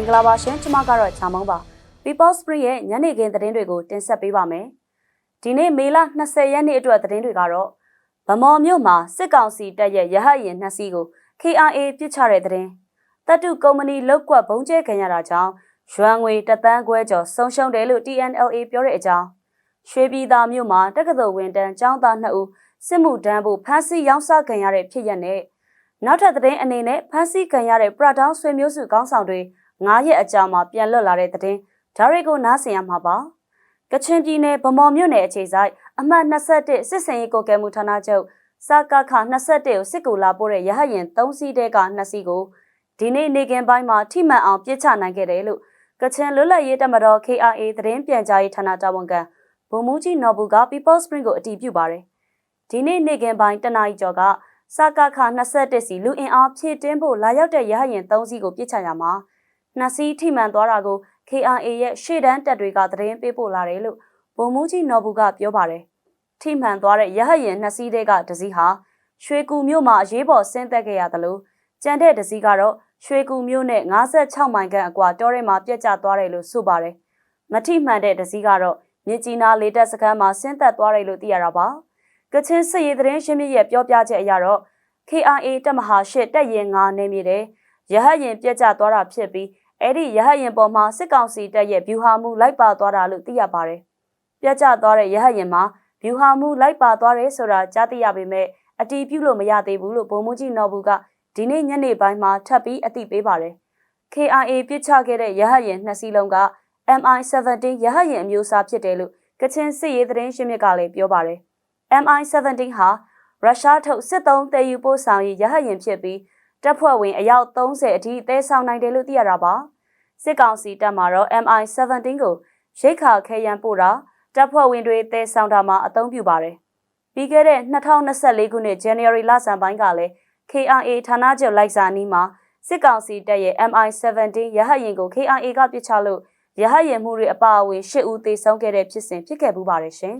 င်္ဂလာပါရှင်ကျွန်မကတော့ချာမောင်းပါ People Spring ရဲ့ညနေခင်းသတင်းတွေကိုတင်ဆက်ပေးပါမယ်ဒီနေ့မေလ20ရက်နေ့အတွက်သတင်းတွေကတော့ဗမော်မြို့မှာစစ်ကောင်စီတပ်ရဲ့ရဟတ်ယာဉ်နှစ်စီးကို KRA ပစ်ချတဲ့သတင်းတပ်တုကုမ္ပဏီလောက်ကွက်ဘုံကျဲခံရတာကြောင့်ရွမ်ငွေတသန်းခွဲကျော်ဆုံးရှုံးတယ်လို့ TNLA ပြောတဲ့အကြောင်းရွှေပြည်သာမြို့မှာတက္ကသိုလ်ဝင်တန်းကျောင်းသား2ဦးစစ်မှုတန်းဖို့ဖမ်းဆီးရောင်းစားခံရတဲ့ဖြစ်ရပ်နဲ့နောက်ထပ်သတင်းအနေနဲ့ဖမ်းဆီးခံရတဲ့ပရတောင်းဆွေမျိုးစုကောင်းဆောင်တွေ 9ရက်အကြာမှာပြန်လွတ်လာတဲ့သတင်းဒါတွေကိုနားဆင်ရမှာပါကချင်ပြည်နယ်ဗမော်မြို့နယ်အခြေဆိုင်အမှတ်21စစ်စင်ရေးကိုကဲမှုဌာနချုပ်စကခ21ကိုစစ်ကူလာပို့တဲ့ရဟတ်ယာဉ်3စီးတဲက2စီးကိုဒီနေ့နေကင်းပိုင်းမှာထိမှန်အောင်ပြစ်ချနိုင်ခဲ့တယ်လို့ကချင်လွတ်လပ်ရေးတပ်မတော် KRA သတင်းပြန်ကြားရေးဌာနတာဝန်ခံဗိုလ်မှူးကြီးနော်ဘူးက People Spring ကိုအတည်ပြုပါတယ်ဒီနေ့နေကင်းပိုင်းတနအီကျော်ကစကခ21စီလူအင်အားဖြည့်တင်းဖို့လာရောက်တဲ့ရဟတ်ယာဉ်3စီးကိုပြစ်ချရမှာ နှစ်စီးထိမှန်သွားတာကို KRA ရဲ့ရှေ့တန်းတပ်တွေကသတင်းပေးပို့လာတယ်လို့ဗိုလ်မှူးကြီးနော်ဘူးကပြောပါတယ်။ထိမှန်သွားတဲ့ရဟတ်ယာဉ်နှစ်စီးတွေကတစီးဟာရွှေကူမြို့မှာအရေးပေါ်ဆင်းသက်ခဲ့ရသလိုကြံတဲ့တစီးကတော့ရွှေကူမြို့နဲ့56မိုင်ခန့်အကွာတောထဲမှာပြက်ကျသွားတယ်လို့ဆိုပါတယ်။မထိမှန်တဲ့တစီးကတော့မြစ်ကြီးနားလေတပ်စခန်းမှာဆင်းသက်သွားတယ်လို့သိရတာပါ။ကချင်စစ်ရေးသတင်းရှင်းပြရဲ့ပြောပြချက်အရတော့ KRA တပ်မဟာ၈တပ်ရင်9နေမြေတဲ့ရဟတ်ရင်ပြက်ကျသွားတာဖြစ်ပြီး အဲ့ဒီရဟတ်ရင်ပေါ်မှာစစ်ကောင်စီတပ်ရဲ့ဗျူဟာမှုလိုက်ပါသွားတာလို့သိရပါတယ်။ပြက်ကျသွားတဲ့ရဟတ်ရင်မှာဗျူဟာမှုလိုက်ပါသွားတယ်ဆိုတာကြားသိရပေမဲ့အတီးပြုလို့မရသေးဘူးလို့ဗိုလ်မှူးကြီးနော်ဘူးကဒီနေ့ညနေပိုင်းမှာထပ်ပြီးအသိပေးပါတယ်။ KRA ပြစ်ချခဲ့တဲ့ရဟတ်ရင်နှစ်စီးလုံးက MI-17 ရဟတ်ရင်အမျိုးအစားဖြစ်တယ်လို့ကချင်စစ်ရေးသတင်းရှင်းမြစ်ကလည်းပြောပါတယ်။ MI-17 ဟာရုရှားထုတ်စစ်သုံးတည်ယူပို့ဆောင်ရေးရဟတ်ရင်ဖြစ်ပြီး တပ်ဖွဲ့ဝင်အယောက်30အထိတဲဆောင်နိုင်တယ်လို့သိရတာပါစစ်ကောင်စီတပ်မှာတော့ MI17 ကိုရိတ်ခါခဲရန်ပို့တာတပ်ဖွဲ့ဝင်တွေတဲဆောင်တာမှာအသုံးပြုပါတယ်ပြီးခဲ့တဲ့2024ခုနှစ် January လဆန်းပိုင်းကလည်း KRA ဌာနချုပ်လိုက်စာနီးမှာစစ်ကောင်စီတပ်ရဲ့ MI17 ရဟတ်ယာဉ်ကို KRA ကပစ်ချလို့ရဟတ်ယာဉ်မှုတွေအပါအဝင်၈ဦးသေဆုံးခဲ့တဲ့ဖြစ်စဉ်ဖြစ်ခဲ့ပူပါတယ်ရှင်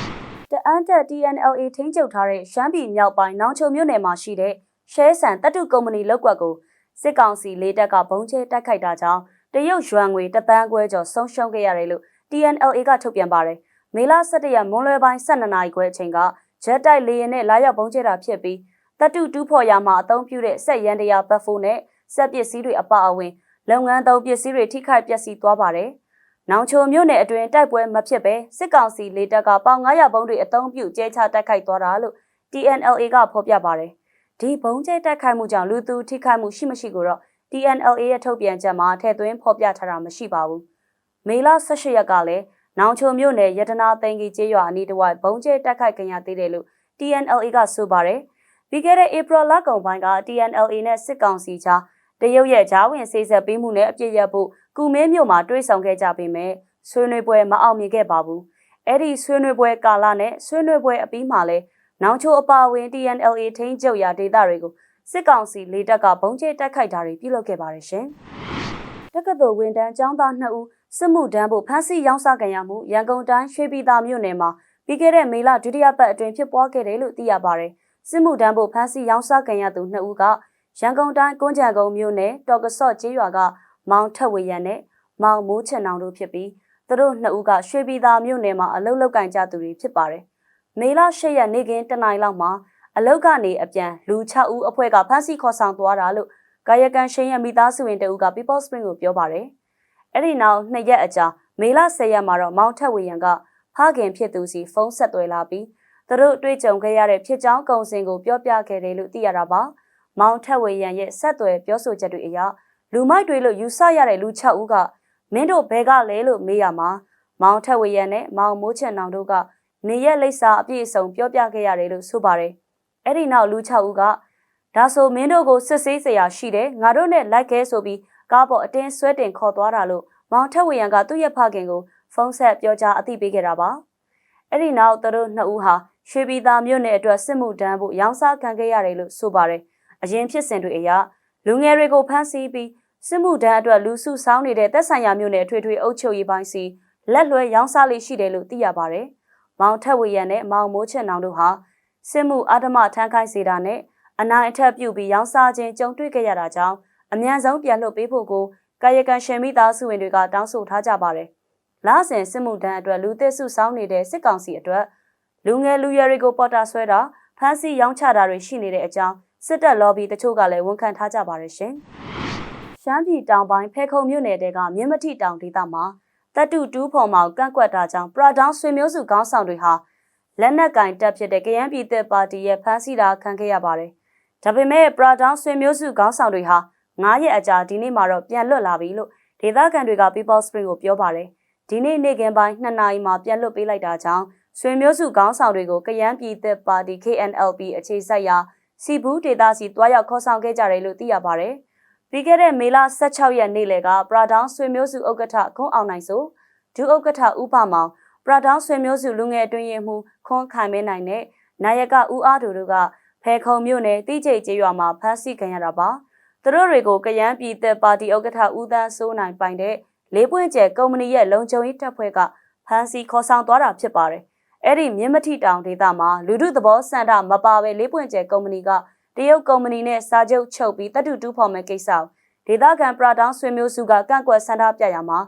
။တအန်တက် TNLA ထိန်းချုပ်ထားတဲ့ရှမ်းပြည်မြောက်ပိုင်းနောင်ချုံမြို့နယ်မှာရှိတဲ့ ရှဲဆန်တပ်တုကုမ္ပဏီလောက်ကွက်ကိုစစ်ကောင်စီလေးတပ်ကဘုံကျဲတိုက်ခိုက်တာကြောင့်တရုတ်ယွမ်ငွေတသန်းခွဲကျော်ဆုံးရှုံးခဲ့ရတယ်လို့ TNLA ကထုတ်ပြန်ပါတယ်။မေလ17ရက်မွန်းလွဲပိုင်း12နာရီခွဲအချိန်ကဂျက်တိုက်လေယာဉ်နဲ့လာရောက်ဘုံကျဲတာဖြစ်ပြီးတပ်တုတူးဖော်ရမှာအသုံးပြုတဲ့စက်ရန်တရာဘတ်ဖိုးနဲ့စက်ပစ္စည်းတွေအပါအဝင်လုပ်ငန်းသုံးပစ္စည်းတွေထိခိုက်ပျက်စီးသွားပါတယ်။နောင်ချိုမြို့နယ်အတွင်းတိုက်ပွဲမဖြစ်ပဲစစ်ကောင်စီလေတပ်ကပေါင်900ဘုံတွေအသုံးပြုကျဲချတိုက်ခိုက်သွားတာလို့ TNLA ကဖော်ပြပါတယ်။ ဒီဘုံကျဲတိုက်ခိုက်မှုကြောင့်လူသူထိခိုက်မှုရှိမရှိကိုတော့ TNLA ရဲ့ထုတ်ပြန်ချက်မှာထည့်သွင်းဖော်ပြထားတာမရှိပါဘူး။မေလ18ရက်ကလည်းနောင်ချုံမြို့နယ်ရတနာသိန်းကြီးကျေးရွာအနီးတစ်ဝိုက်ဘုံကျဲတိုက်ခိုက်ခံရသေးတယ်လို့ TNLA ကဆိုပါတယ်။ပြီးခဲ့တဲ့ April လကုန်ပိုင်းက TNLA နဲ့စစ်ကောင်စီကြားတရုတ်ရဲ့ဂျားဝင်စေးဆက်ပေးမှုနဲ့အပြစ်ရဖို့ကုမဲမြို့မှာတွေးဆောင်ခဲ့ကြပေမဲ့ဆွေးနွေးပွဲမအောင်မြင်ခဲ့ပါဘူး။အဲ့ဒီဆွေးနွေးပွဲကာလနဲ့ဆွေးနွေးပွဲအပြီးမှာလဲ နောင်ချိုအပါဝင် TNLA ထိန်းချုပ်ရာဒေသတွေကိုစစ်ကောင်စီလေတပ်ကဘုံကျဲတိုက်ခိုက်တာတွေပြုလုပ်ခဲ့ပါတယ်ရှင်။တက္ကသိုလ်ဝန်ထမ်းကျောင်းသား2ဦးစစ်မှုတန်းဖို့ဖမ်းဆီးရောင်းစားကြရမှုရန်ကုန်တိုင်းရွှေပြည်သာမြို့နယ်မှာပြီးခဲ့တဲ့မေလဒုတိယပတ်အတွင်းဖြစ်ပွားခဲ့တယ်လို့သိရပါတယ်။စစ်မှုတန်းဖို့ဖမ်းဆီးရောင်းစားကြရသူ2ဦးကရန်ကုန်တိုင်းကွန်းကြံကုန်းမြို့နယ်တော်ကဆော့ကျေးရွာကမောင်ထက်ဝေရန်နဲ့မောင်မိုးချင်အောင်တို့ဖြစ်ပြီးသူတို့နှစ်ဦးကရွှေပြည်သာမြို့နယ်မှာအလုတ်လောက်ကင်ကြသူတွေဖြစ်ပါတယ်။ မေလ၈ရက်နေ့ကင်းတနင်္လာလောက်မှာအလုတ်ကနေအပြန်လူ6ဦးအဖွဲ့ကဖမ်းဆီးခေါ်ဆောင်သွားတာလို့ကာယကံရှင်ရဲ့မိသားစုဝင်တဦးက People Spring ကိုပြောပါတယ်။အဲ့ဒီနောက်နှစ်ရက်အကြာမေလ10ရက်မှာတော့မောင်ထက်ဝေရန်ကဖခင်ဖြစ်သူစီဖုန်းဆက်သွယ်လာပြီးသူတို့တွေ့ကြုံခဲ့ရတဲ့ဖြစ်ကြောင်းကုံစင်ကိုပြောပြခဲ့တယ်လို့သိရတာပါ။မောင်ထက်ဝေရန်ရဲ့ဆက်သွယ်ပြောဆိုချက်တွေအရလူမိုက်တွေလို့ယူဆရတဲ့လူ6ဦးကမင်းတို့ဘဲကလဲလို့မေးရမှာမောင်ထက်ဝေရန်နဲ့မောင်မိုးချန်နောင်တို့က နေရက်လိပ်စာအပြည့်အစုံပြောပြခဲ့ရတယ်လို့ဆိုပါတယ်။အဲ့ဒီနောက်လူ6ဦးကဒါဆိုမင်းတို့ကိုစစ်ဆေးစရာရှိတယ်ငါတို့နဲ့လိုက်ခဲဆိုပြီးကားပေါ်အတင်းဆွဲတင်ခေါ်သွားတာလို့မောင်ထက်ဝေရန်ကသူ့ရဲ့ဖခင်ကိုဖုန်းဆက်ပြောကြားအသိပေးခဲ့တာပါ။အဲ့ဒီနောက်သူတို့နှစ်ဦးဟာရွှေပြည်သားမြို့နယ်အတွက်စစ်မှုတန်းဖို့ရောင်းစားခံခဲ့ရတယ်လို့ဆိုပါတယ်။အရင်ဖြစ်စဉ်တွေအရလူငယ်တွေကိုဖမ်းဆီးပြီးစစ်မှုတန်းအတွက်လူစုဆောင်းနေတဲ့တပ်ဆိုင်ရာမြို့နယ်ထွေထွေအုပ်ချုပ်ရေးပိုင်းစီလက်လွဲရောင်းစားလေးရှိတယ်လို့သိရပါတယ်။ မောင်ထက်ဝီရန်နဲ့မောင်မိုးချင်အောင်တို့ဟာစစ်မှုအဓမ္မထမ်းခိုင်းစေတာနဲ့အနိုင်အထက်ပြုပြီးရောင်းစားခြင်းကြုံတွေ့ခဲ့ရတာကြောင့်အမြန်ဆုံးပြန်လွတ်ပေးဖို့ကိုကာယကံရှင်မိသားစုဝင်တွေကတောင်းဆိုထားကြပါတယ်။လဆင်စစ်မှုတန်းအတွက်လူသစ်စုဆောင်းနေတဲ့စစ်ကောင်စီအတွက်လူငယ်လူရွယ်တွေကိုပေါ်တာဆွဲတာဖမ်းဆီးရောင်းချတာတွေရှိနေတဲ့အကြောင်းစစ်တပ် lobby တချို့ကလည်းဝန်ခံထားကြပါတယ်ရှင်။ရှမ်းပြည်တောင်ပိုင်းဖဲခုံမြို့နယ်တဲကမြင်းမထီတောင်ဒေသမှာ တပ်တူတူးဖော်မောင်ကန့်ကွက်တာကြောင့်ပရာဒေါင်းဆွေမျိုးစုခေါင်းဆောင်တွေဟာလက်နက်ကင်တပ်ဖြစ်တဲ့ကရန်ပြည်သက်ပါတီရဲ့ဖမ်းဆီးတာခံခဲ့ရပါတယ်။ဒါပေမဲ့ပရာဒေါင်းဆွေမျိုးစုခေါင်းဆောင်တွေဟာ9ရက်အကြာဒီနေ့မှာတော့ပြန်လွတ်လာပြီလို့ဒေသခံတွေက People Spring ကိုပြောပါတယ်။ဒီနေ့နေ့ကင်းပိုင်း2နာရီမှာပြန်လွတ်ပေးလိုက်တာကြောင့်ဆွေမျိုးစုခေါင်းဆောင်တွေကိုကရန်ပြည်သက်ပါတီ KNLP အခြေစိုက်ရာစီဘူးဒေသစီတွားရောက်ခေါ်ဆောင်ခဲ့ကြတယ်လို့သိရပါတယ်။ ပြီးခဲ့တဲ့မေလ16ရက်နေ့လယ်ကပရာဒေါင်းဆွေမျိုးစုဥက္ကဋ္ဌခွန်းအောင်နိုင်ဆိုဒုဥက္ကဋ္ဌဦးဖမောင်ပရာဒေါင်းဆွေမျိုးစုလူငယ်အတွင်းရင်မှုခွန်းခိုင်မဲနိုင်နဲ့နာယကဦးအားတို့တို့ကဖဲခုံမြို့နယ်တိကျိတ်ကျေးရွာမှာဖမ်းဆီးခံရတာပါ။သူတို့တွေကိုကရန်ပြည်သက်ပါတီဥက္ကဋ္ဌဦးသန်းစိုးနိုင်ပိုင်တဲ့လေးပွင့်ကျဲကုမ္ပဏီရဲ့လုံခြုံရေးတပ်ဖွဲ့ကဖမ်းဆီးခေါ်ဆောင်သွားတာဖြစ်ပါတယ်။အဲ့ဒီမြင်းမထိတောင်ဒေသမှာလူထုသဘောစံတာမပါဘဲလေးပွင့်ကျဲကုမ္ပဏီက တရုတ်ကုမ္ပဏီနဲ့စာချုပ်ချုပ်ပြီးတပ်တူတူဖော်မဲ့ကိစ္စကိုဒေသခံပရာဒေါင်းဆွေမျိုးစုကကန့်ကွက်ဆန္ဒပြရမှာ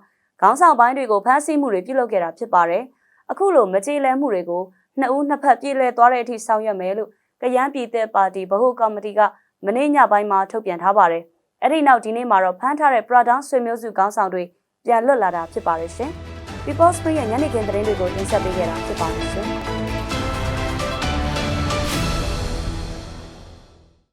ခေါင်းဆောင်ပိုင်းတွေကိုဖမ်းဆီးမှုတွေပြုလုပ်ခဲ့တာဖြစ်ပါတယ်။အခုလိုမကြေလည်မှုတွေကိုနှစ်ဦးနှစ်ဖက်ပြည်လဲသွားတဲ့အထိဆောင်ရွက်မယ်လို့ကရန်ပြည်သက်ပါတီဗဟိုကော်မတီကမနေ့ညပိုင်းမှာထုတ်ပြန်ထားပါတယ်။အဲ့ဒီနောက်ဒီနေ့မှာတော့ဖမ်းထားတဲ့ပရာဒေါင်းဆွေမျိုးစုခေါင်းဆောင်တွေပြန်လွတ်လာတာဖြစ်ပါတယ်ရှင်။ People's Free ရဲ့ညနေခင်းသတင်းတွေကိုတင်ဆက်ပေးခဲ့တာဖြစ်ပါတယ်ရှင်။